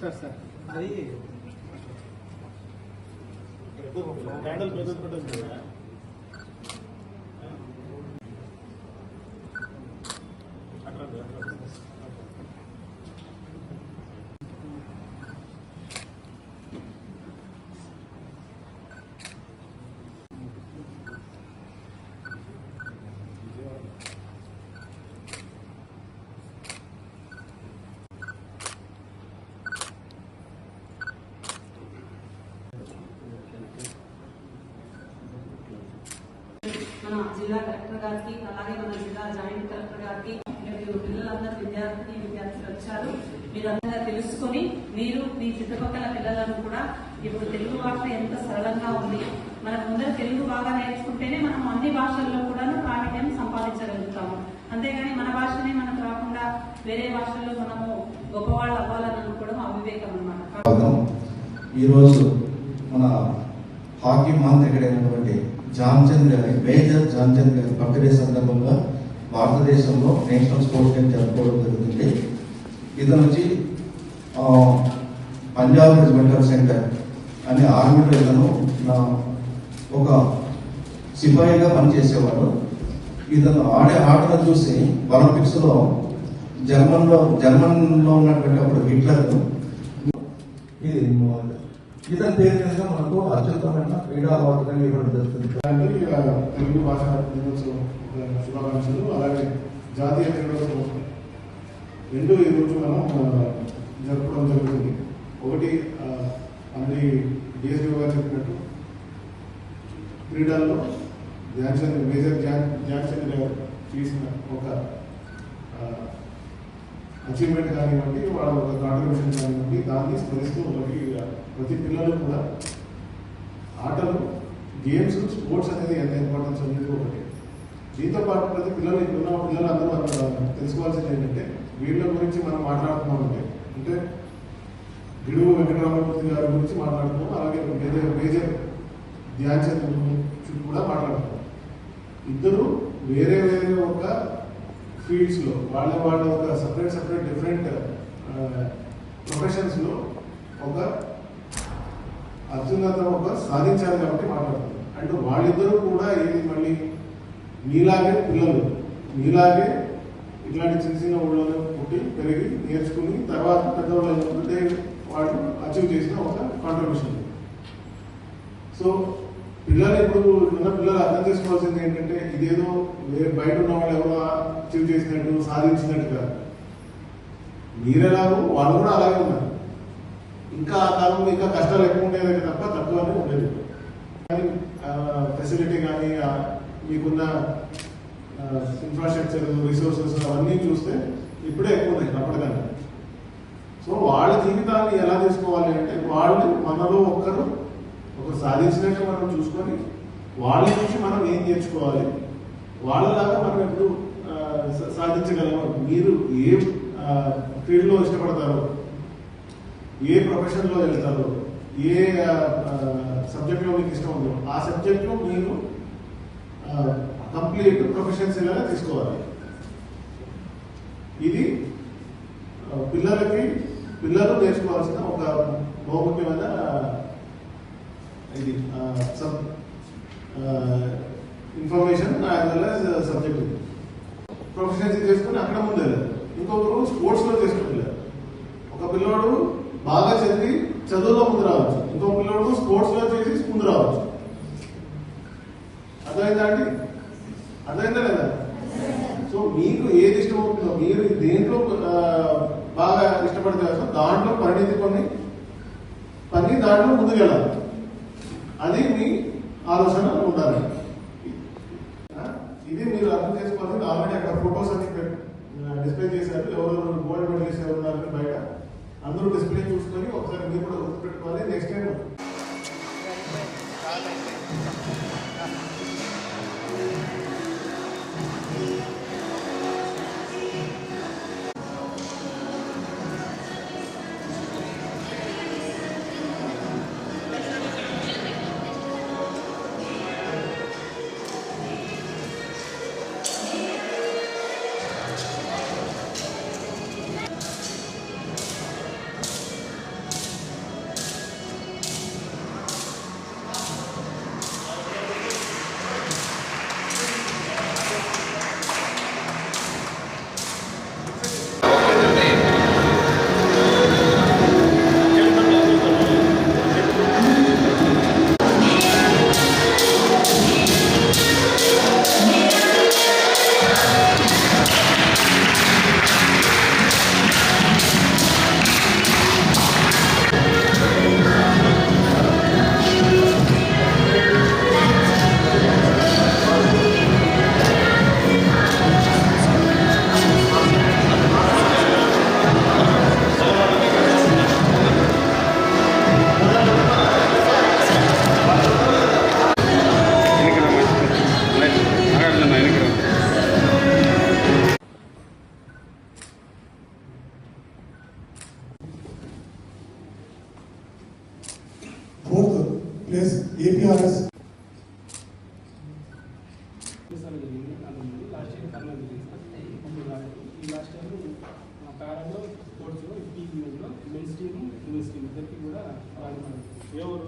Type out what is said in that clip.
Sir sir. అది జిల్లా collector గారికి అలాగే మన జిల్లా జాయింట్ కలెక్టర్ గారికి మీరు పిల్లలందరూ విద్యార్థి విద్యార్థులు వచ్చారు. మీరందరూ తెలుసుకొని మీరు మీ చుట్టుపక్కల పిల్లలను కూడా ఇప్పుడు తెలుగు భాష ఎంత సరళంగా ఉంది. మనం ముందర తెలుగు బాగా నేర్చుకుంటేనే మనం అన్ని భాషల్లో కూడా ప్రావీణ్యం సంపాదించగలుగుతాము. అంతేగాని మన భాషనే మనకు రాకుండా వేరే భాషల్లో మనము గొప్పవాళ్ళు అవ్వాలని అనుకోవడం అవివేకం అన్నమాట. ఈరోజు మన హాకీ మాంత్రికుడైనటువంటి జాన్చంద్ గారి మేజర్ జాన్చంద్ గారి బర్త్డే సందర్భంగా భారతదేశంలో నేషనల్ స్పోర్ట్స్ డే జరుపుకోవడం జరుగుతుంది. ఇతను వచ్చి పంజాబ్ రెజిమెంటల్ సెంటర్ అనే ఆర్మీలో ఇతను నా ఒక సిపాయిగా పనిచేసేవాడు ఇతను ఆడే ఆటను చూసి ఒలింపిక్స్లో జర్మన్లో జర్మన్లో ఉన్నటువంటి అప్పుడు హిట్లర్. ఇది ఇతని పేరు మీద మనకు అత్యుత్తమైన క్రీడా అవార్డుగా ఇవ్వడం జరుగుతుంది. దానికి తెలుగు భాష దినోత్సవం శుభాకాంక్షలు అలాగే జాతీయ క్రీడోత్సవం రెండు ఈ రోజు మనం జరుపుకోవడం జరుగుతుంది. ఒకటి అన్ని డిఎస్పీ గారు చెప్పినట్టు క్రీడల్లో ధ్యానచంద్ర మేజర్ ధ్యాన్ ధ్యానచంద్ర గారు చేసిన ఒక అచీవ్మెంట్ కానివ్వండి వాళ్ళ ఒక కాంట్రిబ్యూషన్ కానివ్వండి దాన్ని స్మరిస్తూ ఒకటి ప్రతి పిల్లలు కూడా ఆటలు గేమ్స్ స్పోర్ట్స్ అనేది ఎంత ఇంపార్టెన్స్ అనేది ఒకటి. దీంతో పాటు ప్రతి పిల్లలు ఇప్పుడున్న పిల్లలు అందరూ తెలుసుకోవాల్సింది ఏంటంటే వీళ్ళ గురించి మనం మాట్లాడుతున్నామంటే అంటే గిడుగు వెంకటరామమూర్తి గారి గురించి మాట్లాడుతున్నాం అలాగే మేజర్ ధ్యాన్ చంద్ర కూడా మాట్లాడుతున్నాం. ఇద్దరు వేరే వేరే ఒక ఫీల్డ్స్లో వాళ్ళ వాళ్ళ ఒక సపరేట్ సపరేట్ డిఫరెంట్ ప్రొఫెషన్స్లో ఒక అత్యున్నత ఒక సాధించాలి కాబట్టి మాట్లాడుతుంది. అంటే వాళ్ళిద్దరూ కూడా ఏది మళ్ళీ మీలాగే పిల్లలు మీలాగే ఇట్లాంటి చిన్న చిన్న ఊళ్ళలో పుట్టి పెరిగి నేర్చుకుని తర్వాత పెద్దవాళ్ళు వాళ్ళు అచీవ్ చేసిన ఒక కాంట్రిబ్యూషన్ సో పిల్లలు ఇప్పుడు ఉన్న పిల్లలు అర్థం చేసుకోవాల్సింది ఏంటంటే ఇదేదో బయట ఉన్న వాళ్ళు ఎవరో అచీవ్ చేసినట్టు సాధించినట్టు కాదు. మీరెలాగో వాళ్ళు కూడా అలాగే ఉన్నారు. ఇంకా ఆ కాలంలో ఇంకా కష్టాలు ఎక్కువ ఉండేది తప్ప తక్కువనే ఉండేది. కానీ ఫెసిలిటీ కానీ మీకున్న ఇన్ఫ్రాస్ట్రక్చర్ రిసోర్సెస్ అవన్నీ చూస్తే ఇప్పుడే ఎక్కువ ఉన్నాయి అప్పటికన్నా. సో వాళ్ళ జీవితాన్ని ఎలా తీసుకోవాలి అంటే వాళ్ళు మనలో ఒక్కరు ఒక సాధించినట్టు మనం చూసుకొని వాళ్ళ నుంచి మనం ఏం నేర్చుకోవాలి? వాళ్ళలాగా మనం ఎప్పుడు సాధించగలము? మీరు ఏ ఫీల్డ్లో ఇష్టపడతారో? ఏ ప్రొఫెషన్లో వెళ్తారో? ఏ సబ్జెక్ట్లో మీకు ఇష్టం ఉందో? ఆ సబ్జెక్ట్లో మీరు కంప్లీట్ ప్రొఫెషన్సీగా తీసుకోవాలి. ఇది పిల్లలకి పిల్లలు నేర్చుకోవాల్సిన ఒక బహుముఖ్యమైన ఇది sub information as well as subject proficiency చేసుకుని అక్కడ ముందు ఇంకొకరు స్పోర్ట్స్లో చేసుకుని ఒక పిల్లోడు బాగా చదివి చదువులో ముందు రావచ్చు. ఇంకో పిల్లోడు స్పోర్ట్స్లో చేసి ముందు రావచ్చు. అర్థమైందా అండి? అర్థమైందా లేదా? సో మీకు ఏది ఇష్టమవుతుందో మీరు దేంట్లో బాగా ఇష్టపడితే దాంట్లో పరిణితి కొన్ని పని దాంట్లో ముందుకెళ్ళాలి. అది మీ ఆలోచన ఉండాలి. ఇది మీరు అర్థం చేసుకోవాలి. ఆల్రెడీ అక్కడ ఫొటోస్ అన్ని డిస్ప్లే చేశారు. ఎవరెవరు గోల్డ్ మెడల్ చేసే ఉన్నారని బయట. అందరూ డిస్ప్లే చూసుకొని ఒకసారి మీరు కూడా గుర్తుపెట్టుకోవాలి. నెక్స్ట్ టైం చేసాను జరిగింది అనుకుంది లాస్ట్ ఇయర్ కర్నూలు జరిగింది ఈ లాస్ట్ ఇయర్ మా ప్యారంలో స్పోర్ట్స్లో ఈ లో మెన్స్ టీము ఉమెన్స్ ఇద్దరికి కూడా ఆడుతున్నాను ఎవరు?